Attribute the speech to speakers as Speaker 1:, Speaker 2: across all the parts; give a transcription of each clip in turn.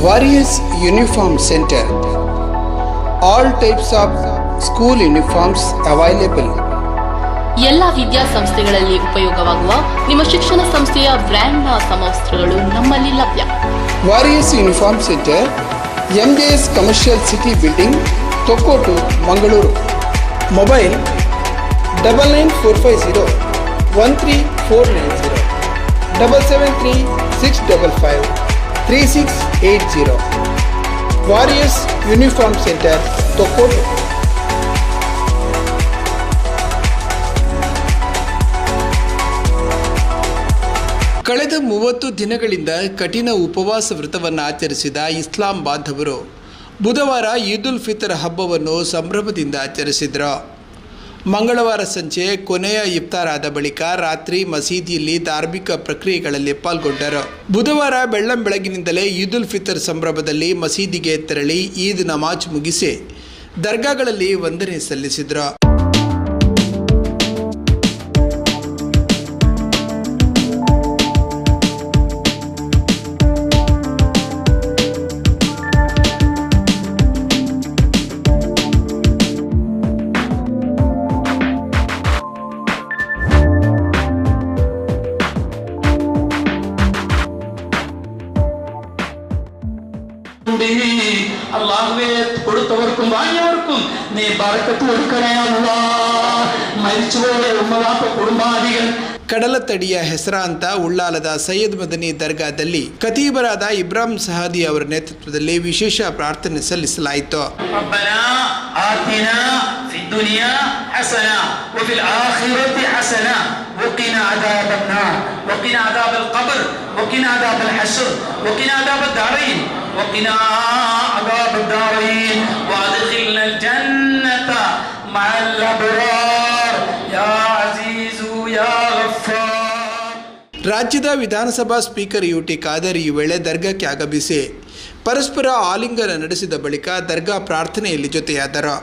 Speaker 1: Various Uniform Center. All types of school uniforms available.
Speaker 2: ಎಲ್ಲ ವಿದ್ಯಾಸಂಸ್ಥೆಗಳಲ್ಲಿ ಉಪಯೋಗವಾಗುವ ನಿಮ್ಮ ಶಿಕ್ಷಣ ಸಂಸ್ಥೆಯ ಬ್ರ್ಯಾಂಡ್ನ ಸಮವಸ್ತ್ರಗಳು ನಮ್ಮಲ್ಲಿ ಲಭ್ಯ
Speaker 1: Various Uniform Center. S commercial city building Thokkottu Mangaluru mobile double nine four five zero one three four nine zero double seven three six double five three six eight zero warriors uniform centre Tokotu. ಕಳೆದ ಮೂವತ್ತು ದಿನಗಳಿಂದ ಕಠಿಣ ಉಪವಾಸ ವ್ರತವನ್ನು ಆಚರಿಸಿದ ಇಸ್ಲಾಂ ಬಾಂಧವರು ಬುಧವಾರ ಈದ್ ಉಲ್ ಫಿತರ್ ಹಬ್ಬವನ್ನು ಸಂಭ್ರಮದಿಂದ ಆಚರಿಸಿದರು ಮಂಗಳವಾರ ಸಂಜೆ ಕೊನೆಯ ಇಫ್ತಾರ್ ಆದ ಬಳಿಕ ರಾತ್ರಿ ಮಸೀದಿಯಲ್ಲಿ ಧಾರ್ಮಿಕ ಪ್ರಕ್ರಿಯೆಗಳಲ್ಲಿ ಪಾಲ್ಗೊಂಡರು. ಬುಧವಾರ ಬೆಳ್ಳಂ ಬೆಳಗಿನಿಂದಲೇ ಈದ್ ಉಲ್ ಫಿತರ್ ಸಂಭ್ರಮದಲ್ಲಿ ಮಸೀದಿಗೆ ತೆರಳಿ ಈದ್ ನಮಾಜ್ ಮುಗಿಸಿ ದರ್ಗಾಗಳಲ್ಲಿ ವಂದನೆ ಸಲ್ಲಿಸಿದರು.
Speaker 3: അള്ളാഹുവേ കൊടുത്തവർക്കും വാങ്ങിയവർക്കും നീ ബറക്കത്ത് കൊടുക്കണേ അല്ലാ മരിച്ചുപോയ ഉമ്മവാപ്പ കുടുംബാദികൾ
Speaker 1: ಕಡಲತಡಿಯ ಹೆಸರಾಂತ ಉಳ್ಳಾಲದ ಸೈಯದ್ ಮದನಿ ದರ್ಗಾದಲ್ಲಿ ಖತೀಬರಾದ ಇಬ್ರಾಹಿಂ ಸಹಾದಿ ಅವರ ನೇತೃತ್ವದಲ್ಲಿ ವಿಶೇಷ ಪ್ರಾರ್ಥನೆ ಸಲ್ಲಿಸಲಾಯಿತು
Speaker 3: ربنا آتنا في الدنيا حسنة وفي الآخرة حسنة وقنا عذاب النار وقنا عذاب القبر وقنا عذاب الحشر وقنا عذاب الدارين وقنا عذاب الدارين وادخلنا الجنة مع الأبرار يا عزيز يا غفار
Speaker 1: ರಾಜ್ಯದ ವಿಧಾನಸಭಾ ಸ್ಪೀಕರ್ ಯು ಟಿ ಖಾದರ್ ಈ ವೇಳೆ ದರ್ಗಾಕ್ಕೆ ಆಗಮಿಸಿ ಪರಸ್ಪರ ಆಲಿಂಗನ ನಡೆಸಿದ ಬಳಿಕ ದರ್ಗಾ ಪ್ರಾರ್ಥನೆಯಲ್ಲಿ ಜೊತೆಯಾದರು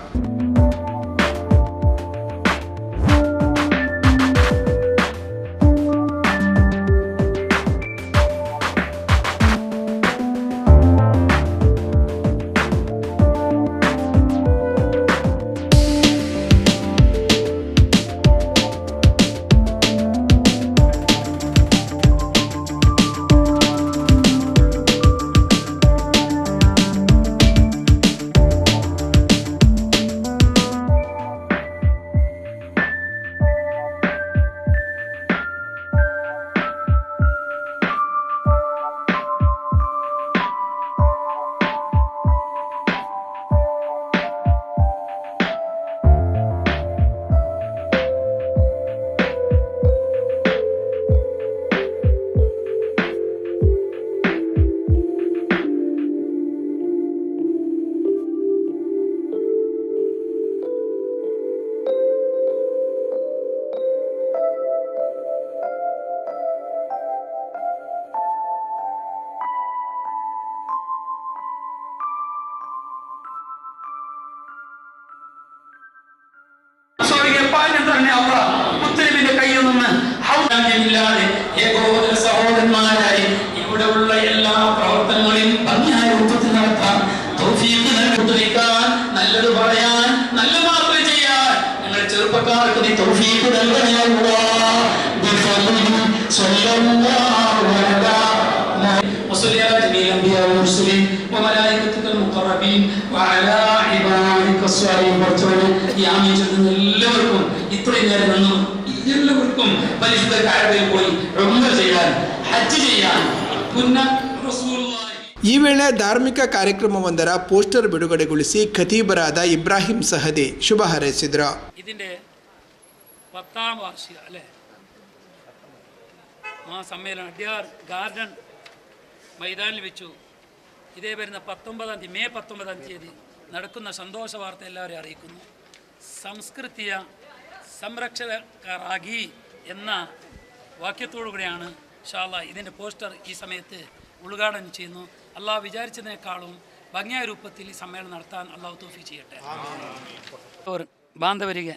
Speaker 3: തൗഫീഖ് നൽകണേ അല്ലാഹ്. ബിഫദ്ലിഹി സ്വല്ലല്ലാഹു അലാ وصلي على جميع الانبياء والمرسلين وملائكتك المقربين وعلى عبادك الصالحين പഠിച്ചവരെ ഈ ആമീൻ ചൊല്ലുന്ന എല്ലാവർക്കും ഇത്രയും നേരം നിന്നും എല്ലാവർക്കും പരിശുദ്ധ കാഴ്ചയിൽ പോയി ഉംറ ചെയ്യാൻ ഹജ്ജ് ചെയ്യാൻ പുന്ന റസൂലുള്ളാഹി
Speaker 1: ಈ ವೇಳೆ ಧಾರ್ಮಿಕ ಕಾರ್ಯಕ್ರಮವೊಂದರ ಪೋಸ್ಟರ್ ಬಿಡುಗಡೆಗೊಳಿಸಿ ಖತೀಬರಾದ ಇಬ್ರಾಹಿಂ ಸಹದಿ ಶುಭ ಹಾರೈಸಿದರು
Speaker 4: ഇതിൻ്റെ പത്താം വാർഷിക അല്ലേ? ആ സമ്മേളനം അടിയാർ ഗാർഡൻ മൈതാനിൽ വെച്ചു. ഇതേ വരുന്ന പത്തൊമ്പതാം തീയതി മെയ് പത്തൊമ്പതാം തീയതി നടക്കുന്ന സന്തോഷ വാർത്ത എല്ലാവരെയും അറിയിക്കുന്നു. സംസ്കൃതിയ സംരക്ഷകരാകി എന്ന വാക്യത്തോടു കൂടിയാണ് ഷാല ഇതിന്റെ പോസ്റ്റർ ഈ സമയത്ത് ഉദ്ഘാടനം ചെയ്യുന്നു. അള്ളാഹ് വിചാരിച്ചതിനേക്കാളും ഭംഗിയായ രൂപത്തിൽ ഈ സമ്മേളനം നടത്താൻ അള്ളാഹു തോഫി ചെയ്യട്ടെ. ബാന്ധവരിക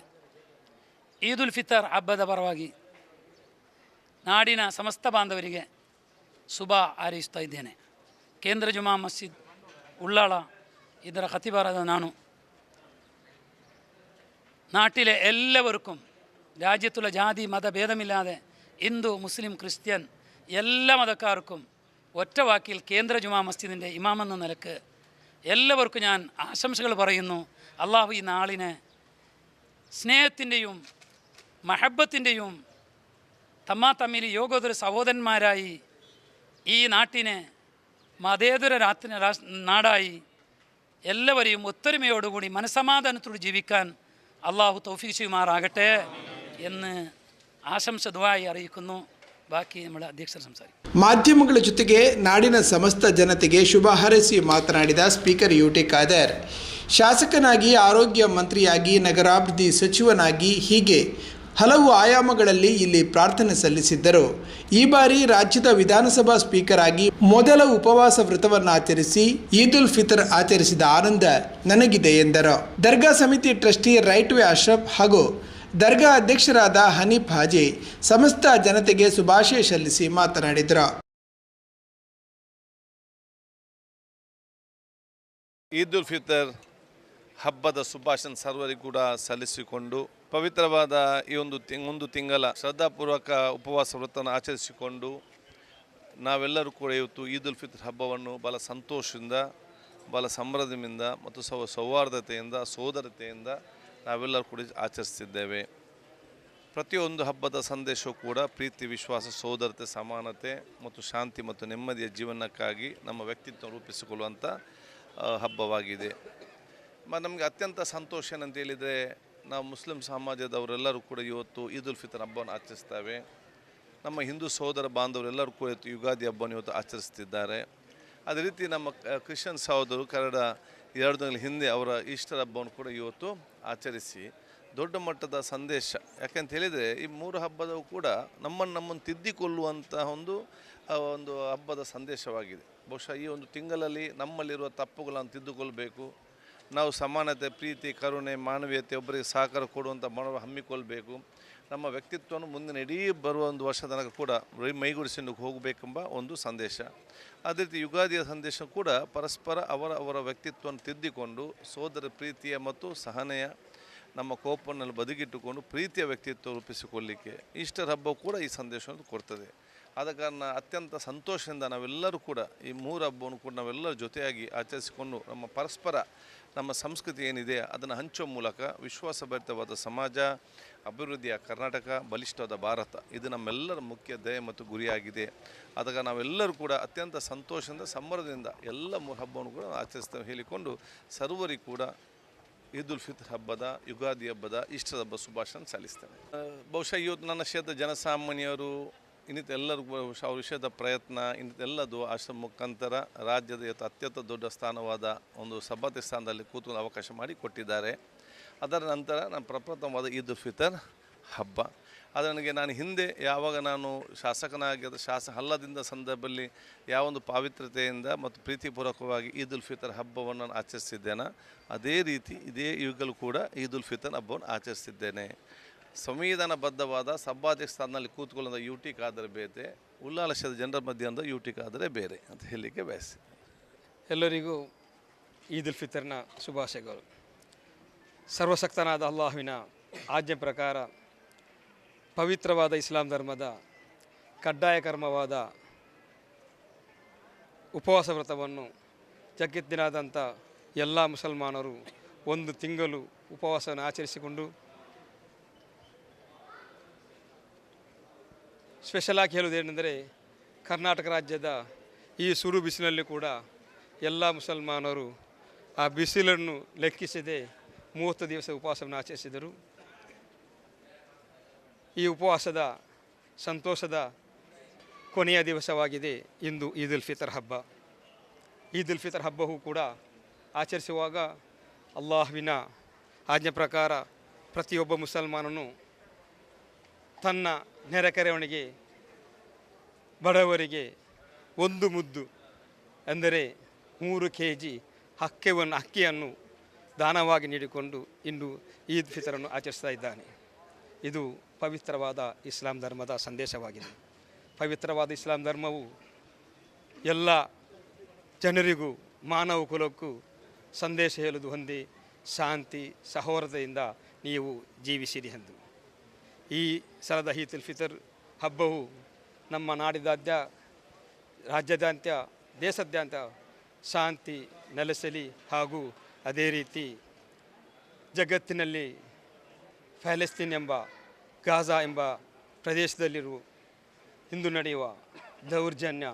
Speaker 4: ಬಾಂಧವರಿಗೆ ಈದ್ ಉಲ್ ಫಿತರ್ ಹಬ್ಬದ ಪರವಾಗಿ ನಾಡಿನ ಸಮಸ್ತ ಬಾಂಧವರಿಗೆ ಶುಭ ಹಾರೈಸ್ತಾ ಇದ್ದೇನೆ
Speaker 3: ಕೇಂದ್ರ ಜುಮಾ ಮಸ್ಜಿದ್ ഉള്ളാള ಇದರ ಖತಿಬಾರದ ನಾನು നാട്ടിലെ എല്ലാവർക്കും രാജ്യത്തുള്ള ജാതി മത ഭേദമില്ലാതെ ഹിന്ദു മുസ്ലിം ക്രിസ്ത്യൻ എല്ലാ മതക്കാർക്കും ഒറ്റ വാക്കിൽ കേന്ദ്ര ജുമാ മസ്ജിദിൻ്റെ ഇമാമെന്ന നിലക്ക് എല്ലാവർക്കും ഞാൻ ആശംസകൾ പറയുന്നു അള്ളാഹു ഈ നാളിനെ സ്നേഹത്തിൻ്റെയും മഹബത്തിൻ്റെയും തമ്മാ തമ്മിൽ യോഗോദര സഹോദരന്മാരായി ഈ നാട്ടിനെ മതേതര രാത്രി രാ- നാടായി എല്ലാവരെയും ഒത്തൊരുമയോടുകൂടി മനസമാധാനത്തോട് ജീവിക്കാൻ അള്ളാഹു തൗഫീഖ് ചെയ്യുമാറാകട്ടെ എന്ന് ആശംസ ദുവായി അറിയിക്കുന്നു ബാക്കി നമ്മുടെ അധ്യക്ഷർ സംസാരിക്കും
Speaker 1: ಮಾಧ್ಯಮಗಳ ಜೊತೆಗೆ ನಾಡಿನ ಸಮಸ್ತ ಜನತೆಗೆ ಶುಭ ಹಾರೈಸಿ ಮಾತನಾಡಿದ ಸ್ಪೀಕರ್ ಯು ಟಿ ಖಾದರ್ ಶಾಸಕನಾಗಿ ಆರೋಗ್ಯ ಮಂತ್ರಿಯಾಗಿ ನಗರಾಭಿವೃದ್ಧಿ ಸಚಿವನಾಗಿ ಹೀಗೆ ಹಲವು ಆಯಾಮಗಳಲ್ಲಿ ಇಲ್ಲಿ ಪ್ರಾರ್ಥನೆ ಸಲ್ಲಿಸಿದ್ದರು. ಈ ಬಾರಿ ರಾಜ್ಯದ ವಿಧಾನಸಭಾ ಸ್ಪೀಕರ್ ಆಗಿ ಮೊದಲ ಉಪವಾಸ ವ್ರತವನ್ನು ಆಚರಿಸಿ ಈದ್ ಉಲ್ ಫಿತರ್ ಆಚರಿಸಿದ ಆನಂದ ನನಗಿದೆ ಎಂದರು. ದರ್ಗಾ ಸಮಿತಿ ಟ್ರಸ್ಟಿ ರೈಟ್ ವೇ ಅಶ್ರಫ್ ಹಾಗೂ ದರ್ಗಾ ಅಧ್ಯಕ್ಷರಾದ ಹನೀಫ್ ಹಾಜಿ ಸಮಸ್ತ ಜನತೆಗೆ ಶುಭಾಶಯ ಸಲ್ಲಿಸಿ ಮಾತನಾಡಿದರು.
Speaker 5: ಈದ್ ಉಲ್ ಫಿತರ್ ಹಬ್ಬದ ಶುಭಾಶಯ ಸರ್ವರಿಗೂ ಕೂಡ ಸಲ್ಲಿಸಿಕೊಂಡು ಪವಿತ್ರವಾದ ಈ ಒಂದು ತಿಂಗ್ ಒಂದು ತಿಂಗಳ ಶ್ರದ್ಧಾಪೂರ್ವಕ ಉಪವಾಸ ವ್ರತವನ್ನು ಆಚರಿಸಿಕೊಂಡು ನಾವೆಲ್ಲರೂ ಕೂಡ ಇವತ್ತು ಈದ್ ಉಲ್ ಫಿತ್ರ್ ಹಬ್ಬವನ್ನು ಬಹಳ ಸಂತೋಷದಿಂದ, ಬಹಳ ಸಂಭ್ರಮದಿಂದ ಮತ್ತು ಸೌ, ಸೌಹಾರ್ದತೆಯಿಂದ, ಸೋದರತೆಯಿಂದ ನಾವೆಲ್ಲರೂ ಕೂಡ ಆಚರಿಸ್ತಿದ್ದೇವೆ. ಪ್ರತಿಯೊಂದು ಹಬ್ಬದ ಸಂದೇಶವೂ ಕೂಡ ಪ್ರೀತಿ, ವಿಶ್ವಾಸ, ಸೋದರತೆ, ಸಮಾನತೆ ಮತ್ತು ಶಾಂತಿ ಮತ್ತು ನೆಮ್ಮದಿಯ ಜೀವನಕ್ಕಾಗಿ ನಮ್ಮ ವ್ಯಕ್ತಿತ್ವ ರೂಪಿಸಿಕೊಳ್ಳುವಂಥ ಹಬ್ಬವಾಗಿದೆ. ನಮಗೆ ಅತ್ಯಂತ ಸಂತೋಷ ಏನಂತ ಹೇಳಿದರೆ ನಾವು ಮುಸ್ಲಿಂ ಸಮಾಜದವರೆಲ್ಲರೂ ಕೂಡ ಇವತ್ತು ಈದ್ ಉಲ್ ಫಿತರ್ ಹಬ್ಬವನ್ನು ಆಚರಿಸ್ತೇವೆ. ನಮ್ಮ ಹಿಂದೂ ಸಹೋದರ ಬಾಂಧವರೆಲ್ಲರೂ ಕೂಡ ಇವತ್ತು ಯುಗಾದಿ ಹಬ್ಬವನ್ನು ಇವತ್ತು ಆಚರಿಸ್ತಿದ್ದಾರೆ. ಅದೇ ರೀತಿ ನಮ್ಮ ಕ್ರಿಶ್ಚಿಯನ್ ಸಹೋದರು ಕನ್ನಡ ಎರಡು ದಿನಗಳ ಹಿಂದೆ ಅವರ ಈಸ್ಟರ್ ಹಬ್ಬವನ್ನು ಕೂಡ ಇವತ್ತು ಆಚರಿಸಿ ದೊಡ್ಡ ಮಟ್ಟದ ಸಂದೇಶ. ಯಾಕಂತ ಹೇಳಿದರೆ ಈ ಮೂರು ಹಬ್ಬದವು ಕೂಡ ನಮ್ಮನ್ನು ನಮ್ಮನ್ನು ತಿದ್ದಿಕೊಳ್ಳುವಂತಹ ಒಂದು ಒಂದು ಹಬ್ಬದ ಸಂದೇಶವಾಗಿದೆ. ಬಹುಶಃ ಈ ಒಂದು ತಿಂಗಳಲ್ಲಿ ನಮ್ಮಲ್ಲಿರುವ ತಪ್ಪುಗಳನ್ನು ತಿದ್ದುಕೊಳ್ಬೇಕು. ನಾವು ಸಮಾನತೆ, ಪ್ರೀತಿ, ಕರುಣೆ, ಮಾನವೀಯತೆ, ಒಬ್ಬರಿಗೆ ಸಹಕಾರ ಕೊಡುವಂಥ ಮನೋ ಹಮ್ಮಿಕೊಳ್ಬೇಕು. ನಮ್ಮ ವ್ಯಕ್ತಿತ್ವವನ್ನು ಮುಂದಿನ ಇಡೀ ಬರುವ ಒಂದು ವರ್ಷ ತನಕ ಕೂಡ ಮೈಗೂಡಿಸಿಕೊಂಡು ಹೋಗಬೇಕೆಂಬ ಒಂದು ಸಂದೇಶ. ಅದೇ ರೀತಿ ಯುಗಾದಿಯ ಸಂದೇಶ ಕೂಡ ಪರಸ್ಪರ ಅವರ ಅವರ ವ್ಯಕ್ತಿತ್ವವನ್ನು ತಿದ್ದಿಕೊಂಡು ಸೋದರ ಪ್ರೀತಿಯ ಮತ್ತು ಸಹನೆಯ ನಮ್ಮ ಕೋಪವನ್ನು ಬದುಕಿಟ್ಟುಕೊಂಡು ಪ್ರೀತಿಯ ವ್ಯಕ್ತಿತ್ವ ರೂಪಿಸಿಕೊಳ್ಳಿಕ್ಕೆ ಈಸ್ಟರ್ ಹಬ್ಬ ಕೂಡ ಈ ಸಂದೇಶವನ್ನು ಕೊಡ್ತದೆ. ಆದ ಕಾರಣ ಅತ್ಯಂತ ಸಂತೋಷದಿಂದ ನಾವೆಲ್ಲರೂ ಕೂಡ ಈ ಮೂರು ಹಬ್ಬವನ್ನು ಕೂಡ ನಾವೆಲ್ಲರ ಜೊತೆಯಾಗಿ ಆಚರಿಸಿಕೊಂಡು ನಮ್ಮ ಪರಸ್ಪರ ನಮ್ಮ ಸಂಸ್ಕೃತಿ ಏನಿದೆ ಅದನ್ನು ಹಂಚುವ ಮೂಲಕ ವಿಶ್ವಾಸಭರಿತವಾದ ಸಮಾಜ, ಅಭಿವೃದ್ಧಿಯ ಕರ್ನಾಟಕ, ಬಲಿಷ್ಠವಾದ ಭಾರತ, ಇದು ನಮ್ಮೆಲ್ಲರ ಮುಖ್ಯ ಧ್ಯೇಯ ಮತ್ತು ಗುರಿಯಾಗಿದೆ. ಆದಾಗ ನಾವೆಲ್ಲರೂ ಕೂಡ ಅತ್ಯಂತ ಸಂತೋಷದಿಂದ, ಸಂಭ್ರಮದಿಂದ ಎಲ್ಲ ಮೂರು ಹಬ್ಬವನ್ನು ಕೂಡ ಆಚರಿಸ್ತೇವೆ ಹೇಳಿಕೊಂಡು ಸರ್ವರಿಗೂ ಕೂಡ ಈದ್ ಉಲ್ ಫಿತ್ರ್ ಹಬ್ಬದ, ಯುಗಾದಿ ಹಬ್ಬದ ಇಷ್ಟದ ಹಬ್ಬ ಶುಭಾಶಯ ಸಲ್ಲಿಸ್ತೇನೆ. ಬಹುಶಃ ಇವತ್ತು ನನ್ನ ಕ್ಷೇತ್ರ ಜನಸಾಮಾನ್ಯರು ಇನ್ನಿತ ಎಲ್ಲರಿಗೂ ಅವ್ರ ವಿಷಯದ ಪ್ರಯತ್ನ, ಇನ್ನಿತೆಲ್ಲದು ಆಶ್ರಮ ಮುಖಾಂತರ ರಾಜ್ಯದ ಅತ್ಯಂತ ದೊಡ್ಡ ಸ್ಥಾನವಾದ ಒಂದು ಸಬ್ಬತಿ ಸ್ಥಾನದಲ್ಲಿ ಕೂತ್ಕೊಂಡು ಅವಕಾಶ ಮಾಡಿ ಕೊಟ್ಟಿದ್ದಾರೆ. ಅದರ ನಂತರ ನಾನು ಪ್ರಪ್ರಥಮವಾದ ಈದ್ ಫಿತರ್ ಹಬ್ಬ. ಅದು ನನಗೆ ನಾನು ಹಿಂದೆ ಯಾವಾಗ ನಾನು ಶಾಸಕನಾಗಿ, ಅದು ಶಾಸ ಹಲ್ಲದಿಂದ ಸಂದರ್ಭದಲ್ಲಿ ಯಾವೊಂದು ಪಾವಿತ್ರತೆಯಿಂದ ಮತ್ತು ಪ್ರೀತಿಪೂರ್ವಕವಾಗಿ ಈದ್ ಉಲ್ ಫಿತರ್ ಹಬ್ಬವನ್ನು ನಾನು ಆಚರಿಸಿದ್ದೇನೆ. ಅದೇ ರೀತಿ ಇದೇ ಈಗಲೂ ಕೂಡ ಈದ್ ಉಲ್ ಫಿತರ್ ಹಬ್ಬವನ್ನು ಆಚರಿಸಿದ್ದೇನೆ. ಸಂವಿಧಾನಬದ್ಧವಾದ ಸಭಾಧ್ಯಕ್ಷ ಸ್ಥಾನದಲ್ಲಿ ಕೂತ್ಕೊಳ್ಳೋದ ಯು ಟಿ ಕಾದರೆ ಬೇರೆ ಉಲ್ಲಾಲಸದ ಜನರ ಮಧ್ಯೆ ಅಂದ ಯು ಟಿ ಕಾದರೆ ಬೇರೆ ಅಂತ ಹೇಳಲಿಕ್ಕೆ ಬಯಸಿ.
Speaker 6: ಎಲ್ಲರಿಗೂ ಈದ್ ಉಲ್ ಫಿತರ್ನ ಶುಭಾಶಯಗಳು. ಸರ್ವಶಕ್ತನಾದ ಅಲ್ಲಾಹುವಿನ ಆಜ್ಞೆ ಪ್ರಕಾರ ಪವಿತ್ರವಾದ ಇಸ್ಲಾಂ ಧರ್ಮದ ಕಡ್ಡಾಯ ಕರ್ಮವಾದ ಉಪವಾಸ ವ್ರತವನ್ನು ಜಗತ್ತಿನಾದಂಥ ಎಲ್ಲ ಮುಸಲ್ಮಾನರು ಒಂದು ತಿಂಗಳು ಉಪವಾಸವನ್ನು ಆಚರಿಸಿಕೊಂಡು ಸ್ಪೆಷಲಾಗಿ ಹೇಳುವುದೇನೆಂದರೆ ಕರ್ನಾಟಕ ರಾಜ್ಯದ ಈ ಸುರು ಬಿಸಿಲಲ್ಲಿ ಕೂಡ ಎಲ್ಲ ಮುಸಲ್ಮಾನರು ಆ ಬಿಸಿಲನ್ನು ಲೆಕ್ಕಿಸದೆ ಮೂವತ್ತು ದಿವಸ ಉಪವಾಸವನ್ನು ಆಚರಿಸಿದರು. ಈ ಉಪವಾಸದ ಸಂತೋಷದ ಕೊನೆಯ ದಿವಸವಾಗಿದೆ ಇಂದು ಈದ್ ಉಲ್ ಫಿತರ್ ಹಬ್ಬ. ಈದ್ ಉಲ್ ಫಿತರ್ ಹಬ್ಬವೂ ಕೂಡ ಆಚರಿಸುವಾಗ ಅಲ್ಲಾಹ್ವಿನ ಆಜ್ಞೆ ಪ್ರಕಾರ ಪ್ರತಿಯೊಬ್ಬ ಮುಸಲ್ಮಾನನು ತನ್ನ ನೆರೆಕೆರೆಯವನಿಗೆ ಬಡವರಿಗೆ ಒಂದು ಮುದ್ದು ಅಂದರೆ ಮೂರು ಕೆ ಜಿ ಹಕ್ಕೆವನ್ನು ಅಕ್ಕಿಯನ್ನು ದಾನವಾಗಿ ನೀಡಿಕೊಂಡು ಇಂದು ಈದ್ ಫಿತರನ್ನು ಆಚರಿಸ್ತಾ ಇದ್ದಾನೆ. ಇದು ಪವಿತ್ರವಾದ ಇಸ್ಲಾಂ ಧರ್ಮದ ಸಂದೇಶವಾಗಿದೆ. ಪವಿತ್ರವಾದ ಇಸ್ಲಾಂ ಧರ್ಮವು ಎಲ್ಲ ಜನರಿಗೂ, ಮಾನವ ಕುಲಕ್ಕೂ ಸಂದೇಶ ಹೇಳುವುದು ಹೊಂದಿ ಶಾಂತಿ ಸಹೋದರತೆಯಿಂದ ನೀವು ಜೀವಿಸಿರಿ ಎಂದು. ಈ ಸಲದ ಈದ್ ಫಿತರ್ ಹಬ್ಬವು ನಮ್ಮ ನಾಡಿದಾದ್ಯ ರಾಜ್ಯದಾದ್ಯ ದೇಶಾದ್ಯಂತ ಶಾಂತಿ ನೆಲೆಸಲಿ ಹಾಗೂ ಅದೇ ರೀತಿ ಜಗತ್ತಿನಲ್ಲಿ ಪ್ಯಾಲೆಸ್ತೀನ್ ಎಂಬ, ಗಾಜಾ ಎಂಬ ಪ್ರದೇಶದಲ್ಲಿರುವ ಇಂದು ನಡೆಯುವ ದೌರ್ಜನ್ಯ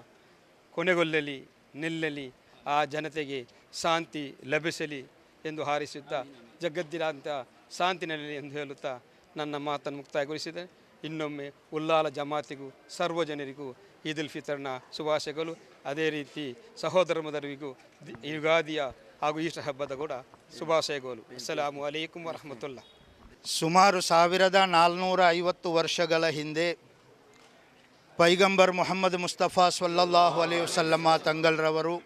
Speaker 6: ಕೊನೆಗೊಳ್ಳಲಿ, ನಿಲ್ಲಲಿ, ಆ ಜನತೆಗೆ ಶಾಂತಿ ಲಭಿಸಲಿ ಎಂದು ಹಾರಿಸುತ್ತಾ ಜಗತ್ತಿನಾದ್ಯಂತ ಶಾಂತಿ ನೆಲೆಯಲಿ ಎಂದು ಹೇಳುತ್ತಾ ನನ್ನ ಮಾತನ್ನು ಮುಕ್ತಾಯಗೊಳಿಸಿದೆ. ಇನ್ನೊಮ್ಮೆ ಉಲ್ಲಾಲ ಜಮಾತಿಗೂ ಸರ್ವಜನರಿಗೂ ಈದ್ ಉಲ್ ಫಿತರ್ನ ಶುಭಾಶಯಗಳು. ಅದೇ ರೀತಿ ಸಹೋದರಮದರಿಗೂ ಯುಗಾದಿಯ ಹಾಗೂ ಈಸ್ಟರ್ ಹಬ್ಬದ ಕೂಡ ಶುಭಾಶಯಗಳು. ಅಸ್ಸಲಾಮು ಅಲೈಕುಂ ವರಹಮತುಲ್ಲಾ.
Speaker 7: ಸುಮಾರು ಸಾವಿರದ ನಾಲ್ನೂರ ಐವತ್ತು ವರ್ಷಗಳ ಹಿಂದೆ ಪೈಗಂಬರ್ ಮೊಹಮ್ಮದ್ ಮುಸ್ತಫಾ ಸಲ್ಲಲ್ಲಾಹು ಅಲೈ ವಸಲ್ಲಮ್ಮ ತಂಗಲ್ರವರು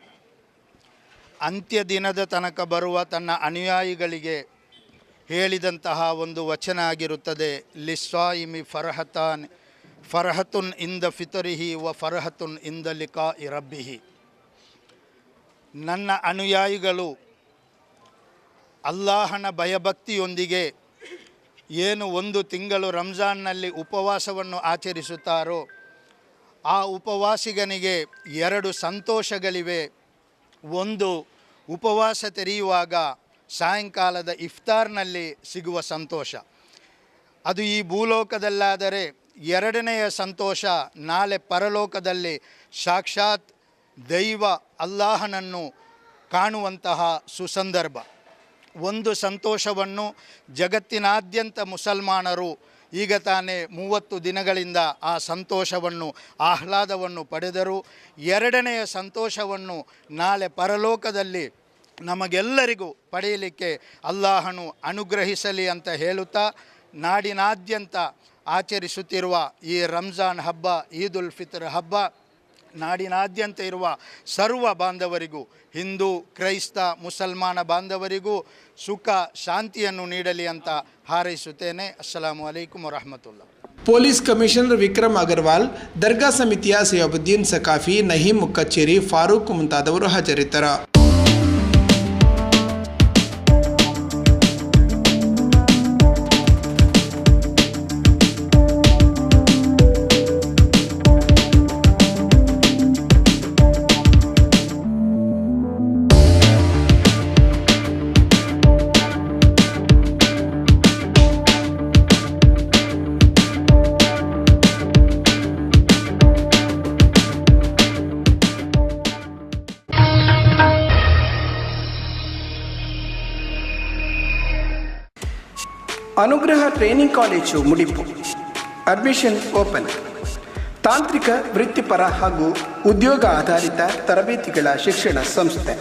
Speaker 7: ಅಂತ್ಯ ದಿನದ ತನಕ ಬರುವ ತನ್ನ ಅನುಯಾಯಿಗಳಿಗೆ ಹೇಳಿದಂತಹ ಒಂದು ವಚನ ಆಗಿರುತ್ತದೆ ಲಿಸ್ವಾಯಿಮಿ ಫರ್ಹತಾನ್, ಫರ್ಹತುನ್ ಇಂದ ಫಿತರಿಹಿ ವ ಫರ್ಹತುನ್ ಇಂದ ಲಿಕಾ ಇರಬ್ಬಿಹಿ ನನ್ನ ಅನುಯಾಯಿಗಳು ಅಲ್ಲಾಹನ ಭಯಭಕ್ತಿಯೊಂದಿಗೆ ಏನು ಒಂದು ತಿಂಗಳು ರಂಜಾನ್ನಲ್ಲಿ ಉಪವಾಸವನ್ನು ಆಚರಿಸುತ್ತಾರೋ, ಆ ಉಪವಾಸಿಗನಿಗೆ ಎರಡು ಸಂತೋಷಗಳಿವೆ. ಒಂದು, ಉಪವಾಸ ತೆರೆಯುವಾಗ ಸಾಯಂಕಾಲದ ಇಫ್ತಾರ್ನಲ್ಲಿ ಸಿಗುವ ಸಂತೋಷ. ಅದು ಈ ಭೂಲೋಕದಲ್ಲಾದರೆ ಎರಡನೆಯ ಸಂತೋಷ ನಾಳೆ ಪರಲೋಕದಲ್ಲಿ ಸಾಕ್ಷಾತ್ ದೈವ ಅಲ್ಲಾಹನನ್ನು ಕಾಣುವಂತಹ ಸುಸಂದರ್ಭ. ಒಂದು ಸಂತೋಷವನ್ನು ಜಗತ್ತಿನಾದ್ಯಂತ ಮುಸಲ್ಮಾನರು ಈಗ ತಾನೇ ಮೂವತ್ತು ದಿನಗಳಿಂದ ಆ ಸಂತೋಷವನ್ನು, ಆಹ್ಲಾದವನ್ನು ಪಡೆದರು. ಎರಡನೆಯ ಸಂತೋಷವನ್ನು ನಾಳೆ ಪರಲೋಕದಲ್ಲಿ ನಮಗೆಲ್ಲರಿಗೂ ಪಡೆಯಲಿಕ್ಕೆ ಅಲ್ಲಾಹನು ಅನುಗ್ರಹಿಸಲಿ ಅಂತ ಹೇಳುತ್ತಾ ನಾಡಿನಾದ್ಯಂತ ಆಚರಿಸುತ್ತಿರುವ ಈ ರಂಜಾನ್ ಹಬ್ಬ ಈದ್ ಉಲ್ ಫಿತರ್ ಹಬ್ಬ, ನಾಡಿನಾದ್ಯಂತ ಇರುವ ಸರ್ವ ಬಾಂಧವರಿಗೂ, ಹಿಂದೂ, ಕ್ರೈಸ್ತ, ಮುಸಲ್ಮಾನ ಬಾಂಧವರಿಗೂ ಸುಖ, ಶಾಂತಿಯನ್ನು ನೀಡಲಿ ಅಂತ ಹಾರೈಸುತ್ತೇನೆ. ಅಸ್ಸಲಾಮು ಅಲೈಕುಮ್ ವರಹಮತುಲ್ಲಾ
Speaker 1: ಪೊಲೀಸ್ ಕಮಿಷನರ್ ವಿಕ್ರಮ್ ಅಗರ್ವಾಲ್, ದರ್ಗಾ ಸಮಿತಿಯ ಸಯಾಬುದ್ದೀನ್ ಸಕಾಫಿ ನಹೀಮ್ ಕಚೇರಿ ಫಾರೂಕ್ ಮುಂತಾದವರು ಹಾಜರಿದ್ದರು. Anugraha training college Mudipu. Admission open ತಾಂತ್ರಿಕ ವೃತ್ತಿಪರ ಹಾಗೂ ಉದ್ಯೋಗ ಆಧಾರಿತ ತರಬೇತಿಗಳ ಶಿಕ್ಷಣ ಸಂಸ್ಥೆ.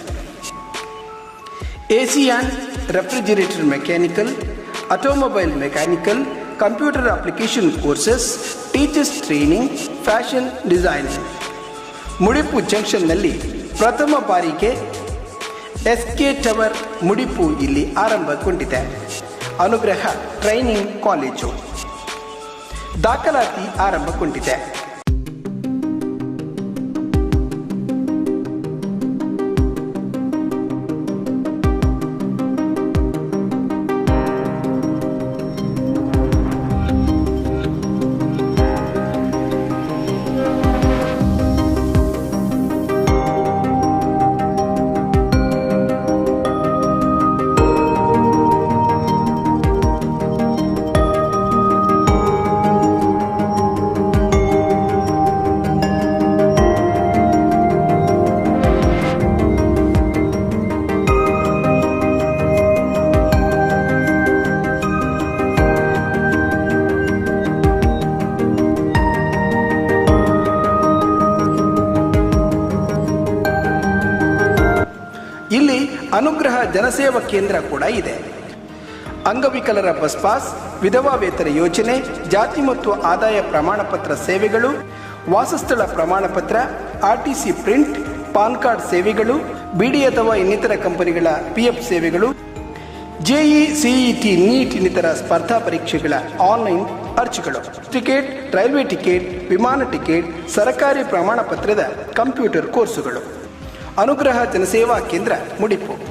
Speaker 1: AC and refrigerator mechanical, automobile mechanical, computer application courses, teachers training, fashion designing Mudipu ಜಂಕ್ಷನ್ನಲ್ಲಿ ಪ್ರಥಮ ಬಾರಿಗೆ ಎಸ್ ಕೆ ಟವರ್ ಮುಡಿಪು ಇಲ್ಲಿ ಆರಂಭಗೊಂಡಿದೆ. ಅನುಗ್ರಹ ಟ್ರೈನಿಂಗ್ ಕಾಲೇಜು. ದಾಖಲಾತಿ ಆರಂಭಗೊಂಡಿದೆ. ಜನಸೇವಾ ಕೇಂದ್ರ ಕೂಡ ಇದೆ. ಅಂಗವಿಕಲರ ಬಸ್ ಪಾಸ್, ವಿಧವಾ ವೇತನ ಯೋಜನೆ, ಜಾತಿ ಮತ್ತು ಆದಾಯ ಪ್ರಮಾಣ ಪತ್ರ ಸೇವೆಗಳು, ವಾಸಸ್ಥಳ ಪ್ರಮಾಣ ಪತ್ರ ಆರ್ಟಿಸಿ ಪ್ರಿಂಟ್, ಪಾನ್ ಕಾರ್ಡ್ ಸೇವೆಗಳು ಬಿಡಿ ಅಥವಾ ಇನ್ನಿತರ ಕಂಪನಿಗಳ ಪಿಎಫ್ ಸೇವೆಗಳು ಜೆಇ ಸಿಇಟಿ ನೀಟ್ ಇನ್ನಿತರ ಸ್ಪರ್ಧಾ ಪರೀಕ್ಷೆಗಳ ಆನ್ಲೈನ್ ಅರ್ಜಿಗಳು. ಟಿಕೆಟ್, ರೈಲ್ವೆ ಟಿಕೆಟ್, ವಿಮಾನ ಟಿಕೆಟ್, ಸರ್ಕಾರಿ ಪ್ರಮಾಣ ಪತ್ರದ ಕಂಪ್ಯೂಟರ್ ಕೋರ್ಸುಗಳು. ಅನುಗ್ರಹ ಜನಸೇವಾ ಕೇಂದ್ರ, ಮುಡಿಪು.